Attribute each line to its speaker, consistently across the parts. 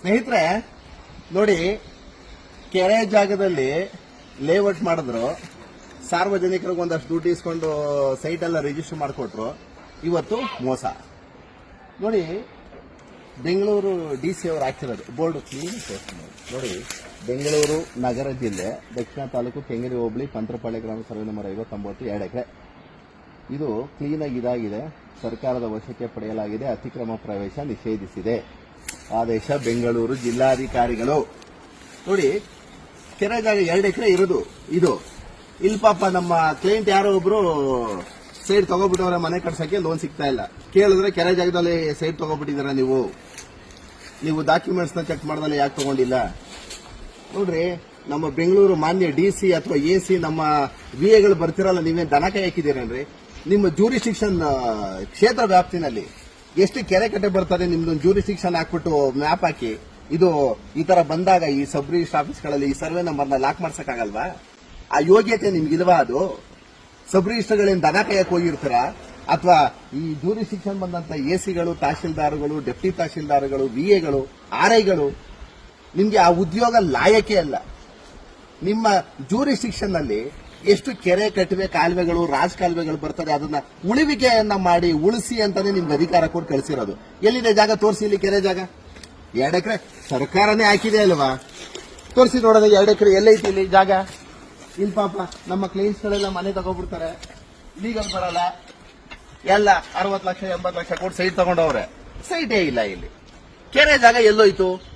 Speaker 1: ಸ್ನೇಹಿತರೆ, ನೋಡಿ, ಕೆರೆ ಜಾಗದಲ್ಲಿ ಲೇಔಟ್ ಮಾಡಿದ್ರು. ಸಾರ್ವಜನಿಕರಿಗೆ ಒಂದಷ್ಟು ದುಡ್ಡು ಇಸ್ಕೊಂಡು ಸೈಟ್ ಎಲ್ಲ ರಿಜಿಸ್ಟರ್ ಮಾಡಿಕೊಟ್ರು. ಇವತ್ತು ಮೋಸ. ನೋಡಿ, ಬೆಂಗಳೂರು ಡಿ ಸಿ ಅವರು ಹಾಕಿರೋದು ಬೋರ್ಡ್ ಕ್ಲೀನ್ ನೋಡಿ. ಬೆಂಗಳೂರು ನಗರ ಜಿಲ್ಲೆ, ದಕ್ಷಿಣ ತಾಲೂಕು ಕೆಂಗೇರಿ, ಹೋಬಳಿ ಪಂತ್ರಪಾಳ್ಯ ಗ್ರಾಮ ಸರ್ವೆ ನಂಬರ್ ಐವತ್ತೊಂಬತ್ತು, ಎರಡು ಎಕರೆ. ಇದು ಕ್ಲೀನಾಗಿ ಇದಾಗಿದೆ. ಸರ್ಕಾರದ ವಶಕ್ಕೆ ಪಡೆಯಲಾಗಿದೆ. ಅತಿಕ್ರಮ ಪ್ರವೇಶ ನಿಷೇಧಿಸಿದೆ. ಆದೇಶ ಬೆಂಗಳೂರು ಜಿಲ್ಲಾಧಿಕಾರಿಗಳು. ನೋಡಿ, ಕೆರೆ ಜಾಗ ಎರಡು ಎಕರೆ ಇರೋದು, ಇದು. ಇಲ್ಲಿ ಪಾಪ ನಮ್ಮ ಕ್ಲೈಂಟ್ ಯಾರೋ ಒಬ್ರು ಸೈಡ್ ತಗೋಬಿಟ್ಟವ್ರೆ, ಮನೆ ಕಟ್ಸಕ್ಕೆ ಲೋನ್ ಸಿಗ್ತಾ ಇಲ್ಲ. ಕೇಳಿದ್ರೆ ಕೆರೆ ಜಾಗದಲ್ಲಿ ಸೈಡ್ ತಗೋಬಿಟ್ಟಿದ್ದೀರ ನೀವು? ನೀವು ಡಾಕ್ಯುಮೆಂಟ್ಸ್ನ ಚೆಕ್ ಮಾಡ್ದಲ್ಲ ಯಾಕೆ ತಗೊಂಡಿಲ್ಲ? ನೋಡ್ರಿ, ನಮ್ಮ ಬೆಂಗಳೂರು ಮಾನ್ಯ ಡಿ ಸಿ ಅಥವಾ ಎ ಸಿ ನಮ್ಮ ವಿ ಎಗಳು ಬರ್ತಿರಲ್ಲ, ನೀವೇನು ದನ ಕೈ ಹಾಕಿದ್ದೀರೇನ್ರಿ? ನಿಮ್ಮ ಜೂರಿಸ್ಟಿಕ್ಷನ್ ಕ್ಷೇತ್ರ ವ್ಯಾಪ್ತಿನಲ್ಲಿ. ಎಷ್ಟು ಕೆರೆ ಕಟ್ಟೆ ಬರ್ತಾರೆ ನಿಮ್ದೊಂದು ಜೂರಿಸ್ಟಿಕ್ಷನ್ ಹಾಕ್ಬಿಟ್ಟು ಮ್ಯಾಪ್ ಹಾಕಿ. ಇದು ಈ ತರ ಬಂದಾಗ ಈ ಸಬ್ ರಿಜಿಸ್ಟರ್ ಆಫೀಸ್ಗಳಲ್ಲಿ ಈ ಸರ್ವೆ ನಂಬರ್ನ ಲಾಕ್ ಮಾಡ್ಸಕ್ಕಾಗಲ್ವಾ? ಆ ಯೋಗ್ಯತೆ ನಿಮ್ಗಿಲ್ವಾ ಅದು? ಸಬ್ ರಿಜಿಸ್ಟರ್ಗಳಿಂದ ದನ ಕೈಯಕ್ಕೆ ಹೋಗಿರ್ತೀರ? ಅಥವಾ ಈ ಜೂರಿಸ್ಟಿಕ್ಷನ್ ಬಂದಂತ ಎ ಸಿಗಳು ತಹಶೀಲ್ದಾರ್ಗಳು ಡೆಪ್ಟಿ ತಹಶೀಲ್ದಾರ್ಗಳು ವಿ ಎಗಳು ಆರ್ ಐಗಳು ನಿಮ್ಗೆ ಆ ಉದ್ಯೋಗ ಲಾಯಕೇ ಅಲ್ಲ. ನಿಮ್ಮ ಜೂರಿಸ್ಟಿಕ್ಷನ್ನಲ್ಲಿ ಎಷ್ಟು ಕೆರೆ ಕಟ್ಟುವೆ ಕಾಲುವೆಗಳು, ರಾಜ ಕಾಲುವೆಗಳು ಬರ್ತದೆ, ಅದನ್ನ ಉಳಿವಿಕೆಯನ್ನ ಮಾಡಿ ಉಳಿಸಿ ಅಂತಾನೆ ನಿಮ್ಗೆ ಅಧಿಕಾರ ಕೊಟ್ಟು ಕಳಿಸಿರೋದು. ಎಲ್ಲಿದೆ ಜಾಗ? ತೋರಿಸಿ ಇಲ್ಲಿ ಕೆರೆ ಜಾಗ. ಎರಡು ಎಕರೆ ಸರ್ಕಾರನೇ ಹಾಕಿದೆ ಅಲ್ವಾ? ತೋರಿಸಿ ನೋಡೋದ ಎರಡು ಎಕರೆ ಎಲ್ಲೈತಿ ಇಲ್ಲಿ ಜಾಗ? ಇಲ್ಲಿ ಪಾಪ ನಮ್ಮ ಕ್ಲೈಂಟ್ಸ್ಗಳೆಲ್ಲ ಮನೆ ತಗೋಬಿಡ್ತಾರೆ. ಲೀಗಲ್ ಬರಲ್ಲ. ಎಲ್ಲ ಅರವತ್ತು ಲಕ್ಷ, ಎಂಬತ್ತು ಲಕ್ಷ ಕೊಟ್ಟು ಸೈಟ್ ತಗೊಂಡವ್ರೆ. ಸೈಟೇ ಇಲ್ಲ ಇಲ್ಲಿ. ಕೆರೆ ಜಾಗ ಎಲ್ಲೋಯ್ತು?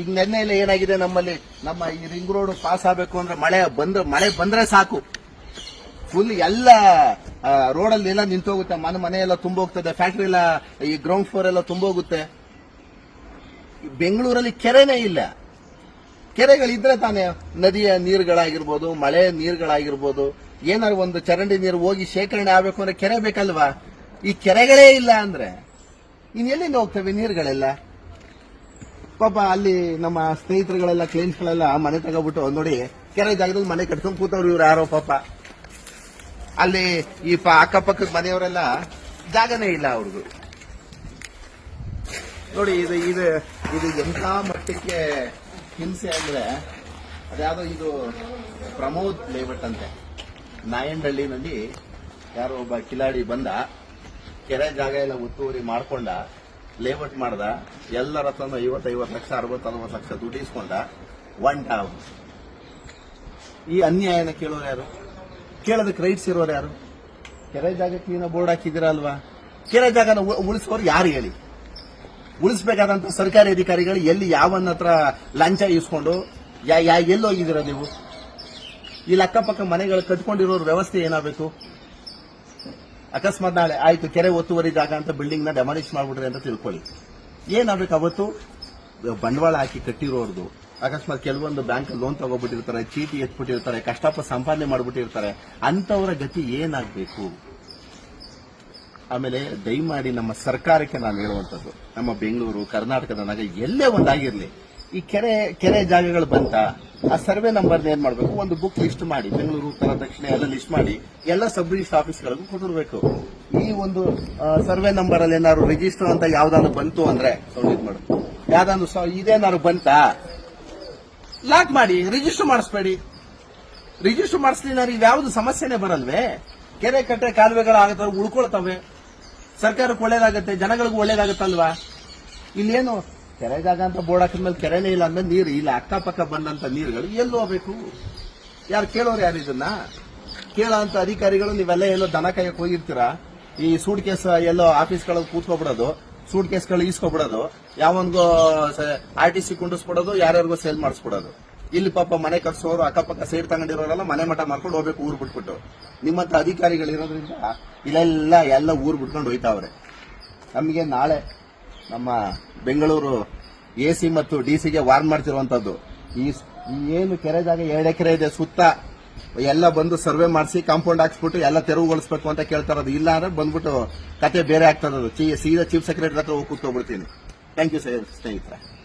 Speaker 1: ಈಗ ನಿನ್ನೆ ಎಲ್ಲ ಏನಾಗಿದೆ ನಮ್ಮಲ್ಲಿ? ನಮ್ಮ ಈ ರಿಂಗ್ ರೋಡ್ ಪಾಸ್ ಆಗಬೇಕು ಅಂದ್ರೆ ಮಳೆ ಬಂದ್ರೆ ಮಳೆ ಬಂದ್ರೆ ಸಾಕು. ಫುಲ್ ಎಲ್ಲ ರೋಡಲ್ಲಿ ಎಲ್ಲ ನಿಂತೋಗುತ್ತೆ. ಮನೆ ಮನೆ ಎಲ್ಲ ತುಂಬೋಗ್ತದೆ. ಫ್ಯಾಕ್ಟ್ರಿ ಎಲ್ಲ, ಈ ಗ್ರೌಂಡ್ ಫ್ಲೋರ್ ಎಲ್ಲ ತುಂಬೋಗುತ್ತೆ. ಬೆಂಗಳೂರಲ್ಲಿ ಕೆರೆನೇ ಇಲ್ಲ. ಕೆರೆಗಳಿದ್ರೆ ತಾನೇ ನದಿಯ ನೀರುಗಳಾಗಿರ್ಬೋದು, ಮಳೆ ನೀರುಗಳಾಗಿರ್ಬೋದು ಏನಾದ್ರು ಒಂದು ಚರಂಡಿ ನೀರು ಹೋಗಿ ಶೇಖರಣೆ ಆಗಬೇಕು ಅಂದ್ರೆ ಕೆರೆ ಬೇಕಲ್ವಾ? ಈ ಕೆರೆಗಳೇ ಇಲ್ಲ ಅಂದ್ರೆ ಇನ್ ಎಲ್ಲಿಂದ ಹೋಗ್ತವೆ ನೀರುಗಳೆಲ್ಲ? ಪಾಪ ಅಲ್ಲಿ ನಮ್ಮ ಸ್ನೇಹಿತರುಗಳೆಲ್ಲ ಕ್ಲೈಂಟ್ಸ್ಗಳೆಲ್ಲ ಮನೆ ತಗೋಬಿಟ್ಟು ನೋಡಿ, ಕೆರೆ ಜಾಗದಲ್ಲಿ ಮನೆ ಕಟ್ಕೊಂಡು ಕೂತವ್ರು ಇವ್ರು ಯಾರೋ ಪಾಪ. ಅಲ್ಲಿ ಈ ಪ- ಅಕ್ಕಪಕ್ಕದ ಮನೆಯವರೆಲ್ಲ ಜಾಗನೇ ಇಲ್ಲ ಅವ್ರಿಗೂ ನೋಡಿ, ಇದು ಇದು ಇದು ಎಂತ ಮಟ್ಟಕ್ಕೆ ಹಿಂಸೆ ಅಂದ್ರೆ, ಅದ್ಯಾವುದೋ ಇದು ಪ್ರಮೋದ್ ಲೇಔಟ್ ಅಂತೆ. ನಾಯಂಡಹಳ್ಳಿನಲ್ಲಿ ಯಾರೋ ಒಬ್ಬ ಕಿಲಾಡಿ ಬಂದ, ಕೆರೆ ಜಾಗ ಎಲ್ಲ ಒತ್ತುವರಿ ಮಾಡ್ಕೊಂಡ ಲೇಔಟ್ ಮಾಡ್ದ, ಎಲ್ಲರ ಹತ್ರ ಐವತ್ತೈವತ್ತು ಲಕ್ಷ, ಅರವತ್ತು ಅರವತ್ತು ಲಕ್ಷ ದುಡ್ಡು ಇಸ್ಕೊಂಡ ಒನ್ ಟೌನ್ ಈ ಅನ್ಯಾಯನ ಕೇಳೋರು ಯಾರು? ಕೇಳೋದಕ್ಕೆ ರೈಟ್ಸ್ ಇರೋರು ಯಾರು? ಕೆರೆ ಜಾಗಕ್ಕೆ ಕ್ಲೀನ ಬೋರ್ಡ್ ಹಾಕಿದ್ದೀರಾ ಅಲ್ವಾ? ಕೆರೆ ಜಾಗನ ಉಳಿಸೋರು ಯಾರು ಹೇಳಿ? ಉಳಿಸಬೇಕಾದಂತ ಸರ್ಕಾರಿ ಅಧಿಕಾರಿಗಳು ಎಲ್ಲಿ ಯಾವನ್ನ ಹತ್ರ ಲಂಚ ಇಸ್ಕೊಂಡು, ಯಾ ಯಾ ಎಲ್ಲಿ ಹೋಗಿದ್ದೀರ ನೀವು? ಇಲ್ಲಿ ಅಕ್ಕಪಕ್ಕ ಮನೆಗಳು ಕಟ್ಕೊಂಡಿರೋರು ವ್ಯವಸ್ಥೆ ಏನಾಗಬೇಕು? ಅಕಸ್ಮಾತ್ ನಾಳೆ ಆಯ್ತು, ಕೆರೆ ಒತ್ತುವರಿ ಜಾಗ ಅಂತ ಬಿಲ್ಡಿಂಗ್ನ ಡೆಮಾಲಿಷ್ ಮಾಡ್ಬಿಡ್ರಿ ಅಂತ ತಿಳ್ಕೊಳ್ಳಿ. ಏನಾಗಬೇಕು ಅವತ್ತು? ಬಂಡವಾಳ ಹಾಕಿ ಕಟ್ಟಿರೋರ್ದು. ಅಕಸ್ಮಾತ್ ಕೆಲವೊಂದು ಬ್ಯಾಂಕ್ ಲೋನ್ ತಗೋಬಿಟ್ಟಿರ್ತಾರೆ, ಚೀಟಿ ಎತ್ಬಿಟ್ಟಿರ್ತಾರೆ ಕಷ್ಟಪ ಸಂಪಾದನೆ ಮಾಡ್ಬಿಟ್ಟಿರ್ತಾರೆ. ಅಂತವರ ಗತಿ ಏನಾಗಬೇಕು? ಆಮೇಲೆ ದಯಮಾಡಿ ನಮ್ಮ ಸರ್ಕಾರಕ್ಕೆ ನಾನು ಹೇಳುವಂತದ್ದು ನಮ್ಮ ಬೆಂಗಳೂರು, ಕರ್ನಾಟಕದ ನಗ ಎಲ್ಲೇ ಒಂದಾಗಿರ್ಲಿ. ಈ ಕೆರೆ ಕೆರೆ ಜಾಗಗಳು ಬಂತ, ಆ ಸರ್ವೆ ನಂಬರ್ ಏನ್ ಮಾಡಬೇಕು? ಒಂದು ಬುಕ್ ಲಿಸ್ಟ್ ಮಾಡಿ, ಬೆಂಗಳೂರು, ಉತ್ತರ, ದಕ್ಷಿಣ, ಎಲ್ಲ ಲಿಸ್ಟ್ ಮಾಡಿ, ಎಲ್ಲ ಸಬ್ ರಿಜಿಸ್ಟರ್ ಆಫೀಸ್ಗಳಿಗೂ ಕೊಟ್ಟಿರ್ಬೇಕು. ಈ ಒಂದು ಸರ್ವೆ ನಂಬರ್ ಅಲ್ಲಿ ಏನಾದ್ರು ರಿಜಿಸ್ಟರ್ ಅಂತ ಯಾವ್ದಾದ್ರು ಬಂತು ಅಂದ್ರೆ, ಸೌಂಡ್ ಮಾಡ. ಯಾವ್ದಾದ್ರು ಇದೇನಾದ್ರು ಬಂತಾ? ಲಾಕ್ ಮಾಡಿ ರಿಜಿಸ್ಟರ್ ಮಾಡಿಸ್ಬೇಡಿ. ರಿಜಿಸ್ಟರ್ ಮಾಡಿಸ್ಲಿಲ್ಲ ಯಾವ್ದು ಸಮಸ್ಯೆನೇ ಬರಲ್ವೇ? ಕೆರೆ ಕಟ್ಟೆ ಕಾಲುವೆಗಳು ಆಗತ್ತವೆ ಉಳ್ಕೊಳ್ತವೆ. ಸರ್ಕಾರಕ್ಕೆ ಒಳ್ಳೇದಾಗತ್ತೆ, ಜನಗಳಿಗೂ ಒಳ್ಳೇದಾಗತ್ತಲ್ವಾ? ಇಲ್ಲೇನು ಕೆರೆ ಜಾಗ ಅಂತ ಬೋರ್ಡ್ ಹಾಕಿದ್ಮೇಲೆ ಕೆರೆನೇ ಇಲ್ಲ ಅಂದ್ರೆ ನೀರು, ಇಲ್ಲ, ಅಕ್ಕಪಕ್ಕ ಬಂದಂತ ನೀರುಗಳು ಎಲ್ಲಿ ಹೋಗ್ಬೇಕು ಯಾರು ಕೇಳೋರು ಯಾರು ಇದನ್ನ? ಕೇಳೋ ಅಂತ ಅಧಿಕಾರಿಗಳು, ನೀವೆಲ್ಲ ಎಲ್ಲೋ ದನ ಕಾಯಕ್ ಹೋಗಿರ್ತೀರಾ? ಈ ಸೂಟ್ ಕೇಸ್ ಎಲ್ಲೋ ಆಫೀಸ್ಗಳಲ್ಲಿ ಕೂತ್ಕೊಬಿಡೋದು, ಸೂಟ್ ಕೇಸ್ಗಳು ಈಸ್ಕೊಬಿಡೋದು ಯಾವನ್ಗೋ ಆರ್ ಟಿ ಸಿ ಕುಂಡಿಸ್ಬಿಡೋದು, ಯಾರ್ಯಾರಿಗೂ ಸೇಲ್ ಮಾಡಿಸ್ಬಿಡೋದು. ಇಲ್ಲಿ ಪಾಪ ಮನೆ ಕಟ್ಸೋರು, ಅಕ್ಕಪಕ್ಕ ಸೈಡ್ ತಗೊಂಡಿರೋರೆಲ್ಲ ಮನೆ ಮಠ ಮಾಡ್ಕೊಂಡು ಹೋಗ್ಬೇಕು, ಊರು ಬಿಟ್ಬಿಟ್ಟು. ನಿಮ್ಮಂತ ಅಧಿಕಾರಿಗಳು ಇರೋದ್ರಿಂದ ಇಲ್ಲೆಲ್ಲ ಎಲ್ಲ ಊರು ಬಿಟ್ಕೊಂಡು ಹೋಯ್ತಾವ್ರೆ. ನಮಗೆ ನಾಳೆ ನಮ್ಮ ಬೆಂಗಳೂರು ಎ ಮತ್ತು ಡಿ ಸಿಗೆ ವಾರ್ನ್ ಮಾಡ್ತಿರುವಂತದ್ದು. ಈ ಏನು ಕೆರೆ ಜಾಗ, ಎರಡು ಎಕರೆ ಇದೆ, ಸುತ್ತ ಎಲ್ಲ ಬಂದು ಸರ್ವೆ ಮಾಡಿಸಿ ಕಾಂಪೌಂಡ್ ಹಾಕ್ಸ್ಬಿಟ್ಟು ಎಲ್ಲ ತೆರವುಗೊಳಿಸ್ಬೇಕು ಅಂತ ಕೇಳ್ತಾ ಇರೋದು. ಇಲ್ಲ ಅಂದ್ರೆ ಬಂದ್ಬಿಟ್ಟು ಕತೆ ಬೇರೆ ಆಗ್ತಾ ಚೀ- ಸೀದಾ ಚೀಫ್ ಸೆಕ್ರೆಟರಿ ಹತ್ರ ಹೋಗಿ ಕೂತ್ಕೊಬಿಡ್ತೀನಿ. ಥ್ಯಾಂಕ್ ಯು ಸರ್, ಸ್ನೇಹಿತರೆ.